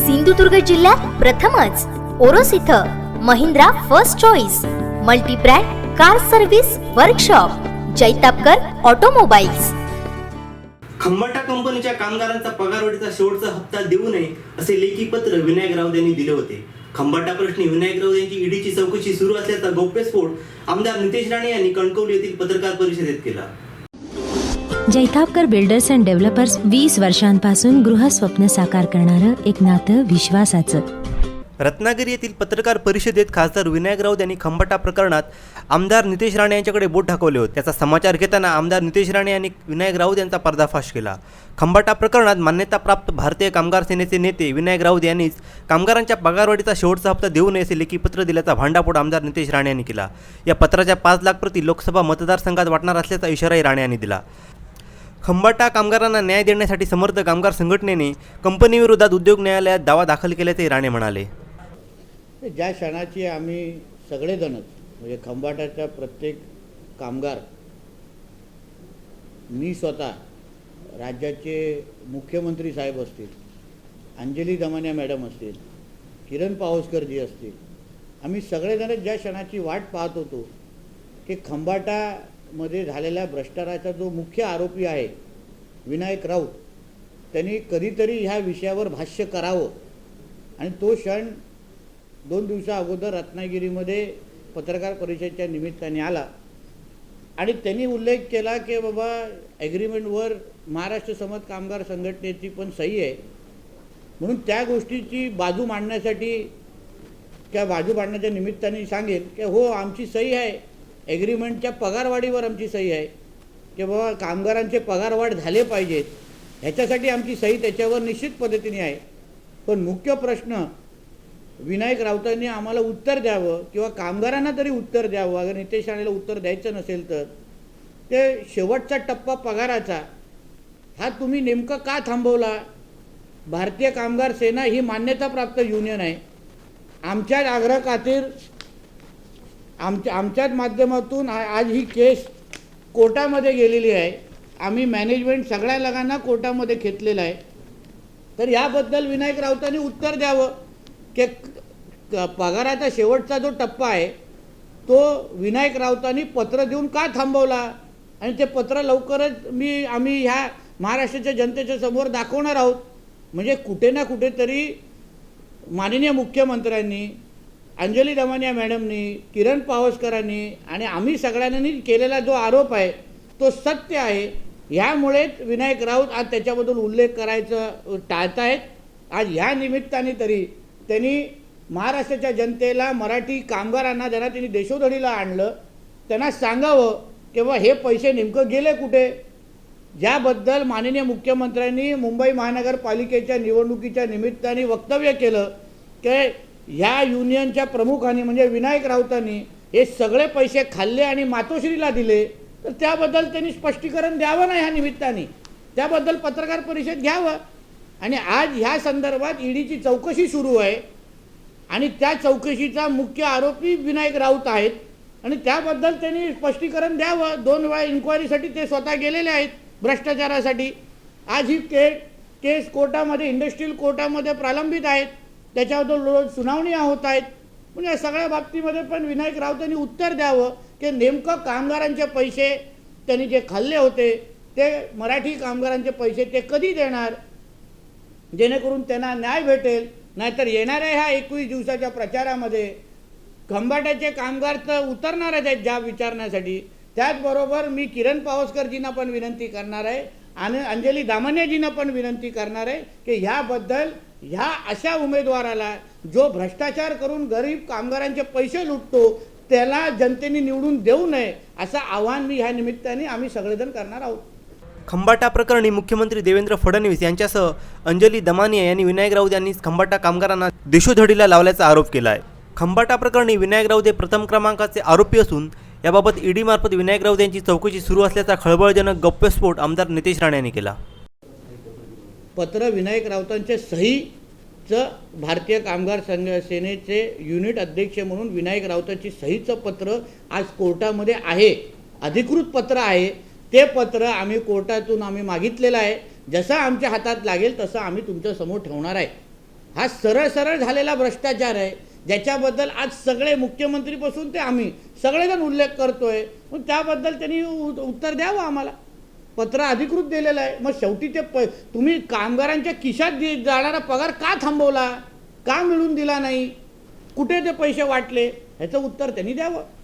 सिंधुदुर्ग जिल्ह्यात प्रथमच ओरोस इथं Mahindra first choice multibrand car service workshop Jaitapkar automobiles. Khambata कंपनीच्या कामगारांचा पगारवाढीचा शेवटचा हप्ता देऊ नये असे लेखी पत्र विनायक राऊत यांनी दिले होते. खंबाटा प्रश्नी विनायक राऊत यांची ईडीची चौकशी सुरू असल्याचा गौप्यस्फोट आमदार नितेश राणे यांनी कणकवली येथील पत्रकार परिषदेत केला. जैतापकर बिल्डर्स अँड डेव्हलपर्स वीस वर्षांपासून गृहस्वप्न साकार करणारं एक नातं विश्वासाचं. रत्नागिरी येथील पत्रकार परिषदेत खासदार विनायक राऊत यांनी खंबाटा प्रकरणात आमदार नितेश राणे यांच्याकडे बोट ठाकवले होते. त्याचा समाचार घेताना आमदार नितेश राणे यांनी विनायक राऊत यांचा पर्दाफाश केला. खंबाटा प्रकरणात मान्यताप्राप्त भारतीय कामगार सेनेचे नेते विनायक राऊत यांनीच कामगारांच्या पगारवाढीचा शेवटचा हप्ता देऊ नये असे लेखी पत्र दिल्याचा भांडाफोड आमदार नितेश राणे यांनी केला. या पत्राच्या पाच लाख प्रति लोकसभा मतदारसंघात वाटणार असल्याचा इशाराही राणे यांनी दिला. खंबाटा कामगारांना न्याय देण्यासाठी समर्थ कामगार संघटनेने कंपनीविरोधात उद्योग न्यायालयात दावा दाखल केल्याचे राणे म्हणाले. ज्या क्षणाची आम्ही सगळेजणच म्हणजे खंबाटाच्या प्रत्येक कामगार मी स्वतः राज्याचे मुख्यमंत्री साहेब असतील अंजली दमान्या मॅडम असतील किरण पावसकरजी असतील आम्ही सगळेजण ज्या क्षणाची वाट पाहत होतो की खंबाटा मध्ये झालेल्या भ्रष्टाचाराचा जो मुख्य आरोपी आहे विनायक राऊत त्यांनी कधीतरी ह्या विषयावर भाष्य करावं. आणि तो क्षण दोन दिवसा अगोदर रत्नागिरीमध्ये पत्रकार परिषदेच्या निमित्ताने आला. आणि त्यांनी उल्लेख केला की बाबा ॲग्रीमेंटवर महाराष्ट्र समत कामगार संघटनेची पण सही आहे. म्हणून त्या गोष्टीची बाजू मांडण्यासाठी त्या बाजू मांडण्याच्या निमित्ताने सांगेल की हो आमची सही आहे. ॲग्रीमेंटच्या पगारवाढीवर आमची सही आहे. की बाबा कामगारांचे पगारवाढ झाले पाहिजेत. ह्याच्यासाठी आमची सही त्याच्यावर निश्चित पद्धतीने आहे. पण मुख्य प्रश्न विनायक राऊतांनी आम्हाला उत्तर द्यावं किंवा कामगारांना तरी उत्तर द्यावं अगर नितेश राणेला उत्तर द्यायचं नसेल तर ते शेवटचा टप्पा पगाराचा हा तुम्ही नेमकं का थांबवला? भारतीय कामगार सेना ही मान्यताप्राप्त युनियन आहे. आमच्या आग्रह खातीर आमच्या आमच्याच माध्यमातून आज ही केस कोर्टामध्ये गेलेली आहे. आम्ही मॅनेजमेंट सगळ्या लगांना कोर्टामध्ये खेचलेलं आहे. तर याबद्दल विनायक राऊतांनी उत्तर द्यावं की पगाराचा शेवटचा जो टप्पा आहे तो विनायक राऊतांनी पत्र देऊन का थांबवला? आणि ते पत्र लवकरच मी आम्ही ह्या महाराष्ट्राच्या जनतेच्या समोर दाखवणार आहोत. म्हणजे कुठे ना कुठेतरी माननीय मुख्यमंत्र्यांनी अंजली दमानिया मॅडमनी किरण पावसकरांनी आणि आम्ही सगळ्यांनी केलेला जो आरोप आहे तो सत्य आहे. ह्यामुळेच विनायक राऊत आज त्याच्याबद्दल उल्लेख करायचं टाळतायत. आज ह्या निमित्ताने तरी त्यांनी महाराष्ट्राच्या जनतेला मराठी कामगारांना ज्यांना त्यांनी देशोधडीला आणलं त्यांना सांगावं की बा हे पैसे नेमकं गेले कुठे? ज्याबद्दल माननीय मुख्यमंत्र्यांनी मुंबई महानगरपालिकेच्या निवडणुकीच्या निमित्ताने वक्तव्य केलं की ह्या युनियनच्या प्रमुखांनी म्हणजे विनायक राऊतांनी हे सगळे पैसे खाल्ले आणि मातोश्रीला दिले तर त्याबद्दल त्यांनी स्पष्टीकरण द्यावं ना ह्या निमित्ताने? त्याबद्दल पत्रकार परिषद घ्यावं? आणि आज ह्या संदर्भात ईडीची चौकशी सुरू आहे आणि त्या चौकशीचा मुख्य आरोपी विनायक राऊत आहेत आणि त्याबद्दल त्यांनी स्पष्टीकरण द्यावं. दोन वेळा इन्क्वायरीसाठी ते स्वतः गेलेले आहेत भ्रष्टाचारासाठी. आज ही के केस कोर्टामध्ये इंडस्ट्रीयल कोर्टामध्ये प्रलंबित आहेत. त्याच्याबद्दल रोज सुनावण्या होत आहेत. म्हणजे या सगळ्या बाबतीमध्ये पण विनायक राऊतांनी उत्तर द्यावं की नेमकं कामगारांचे पैसे त्यांनी जे खाल्ले होते ते मराठी कामगारांचे पैसे ते कधी देणार? जेणेकरून त्यांना न्याय भेटेल नाहीतर येणाऱ्या ह्या एकवीस दिवसाच्या प्रचारामध्ये खंबाट्याचे कामगार तर उतरणारच आहेत जाब विचारण्यासाठी. त्याचबरोबर मी किरण पावसकरजींना पण विनंती करणार आहे आणि अंजली दामनेजींना पण विनंती करणार आहे की ह्याबद्दल ह्या अशा उमेदवाराला जो भ्रष्टाचार करून गरीब कामगारांचे पैसे लुटतो त्याला जनतेने निवडून देऊ नये असं आव्हान मी ह्या निमित्ताने आम्ही सगळेजण करणार आहोत. खंबाटा प्रकरणी मुख्यमंत्री देवेंद्र फडणवीस यांच्यासह अंजली दमानिया यांनी विनायक राऊत यांनी खंबाटा कामगारांना देशोधडीला लावल्याचा आरोप केला आहे खंबाटा प्रकरणी विनायक राऊत हे प्रथम क्रमांकाचे आरोपी असून याबाबत ईडीमार्फत विनायक राऊत यांची चौकशी सुरू असल्याचा खळबळजनक गप्पस्फोट आमदार नितेश राणे यांनी केला. पत्र विनायक राऊतांच्या सहीचं भारतीय कामगार संघ सेनेचे युनिट अध्यक्ष म्हणून विनायक राऊतांची सहीचं पत्र आज कोर्टामध्ये आहे. अधिकृत पत्र आहे. ते पत्र आम्ही कोर्टातून आम्ही मागितलेलं आहे. जसं आमच्या हातात लागेल तसं आम्ही तुमच्यासमोर ठेवणार आहे. हा सरळ सरळ झालेला भ्रष्टाचार आहे. ज्याच्याबद्दल आज सगळे मुख्यमंत्रीपासून ते आम्ही सगळेजण उल्लेख करतोय. मग त्याबद्दल त्यांनी उत्तर द्यावं आम्हाला. पत्र अधिकृत दिलेलं आहे. मग शेवटी ते प तुम्ही कामगारांच्या खिशात दि- जाणारा पगार का थांबवला? का मिळून दिला नाही? कुठे ते पैसे वाटले? ह्याचं उत्तर त्यांनी द्यावं.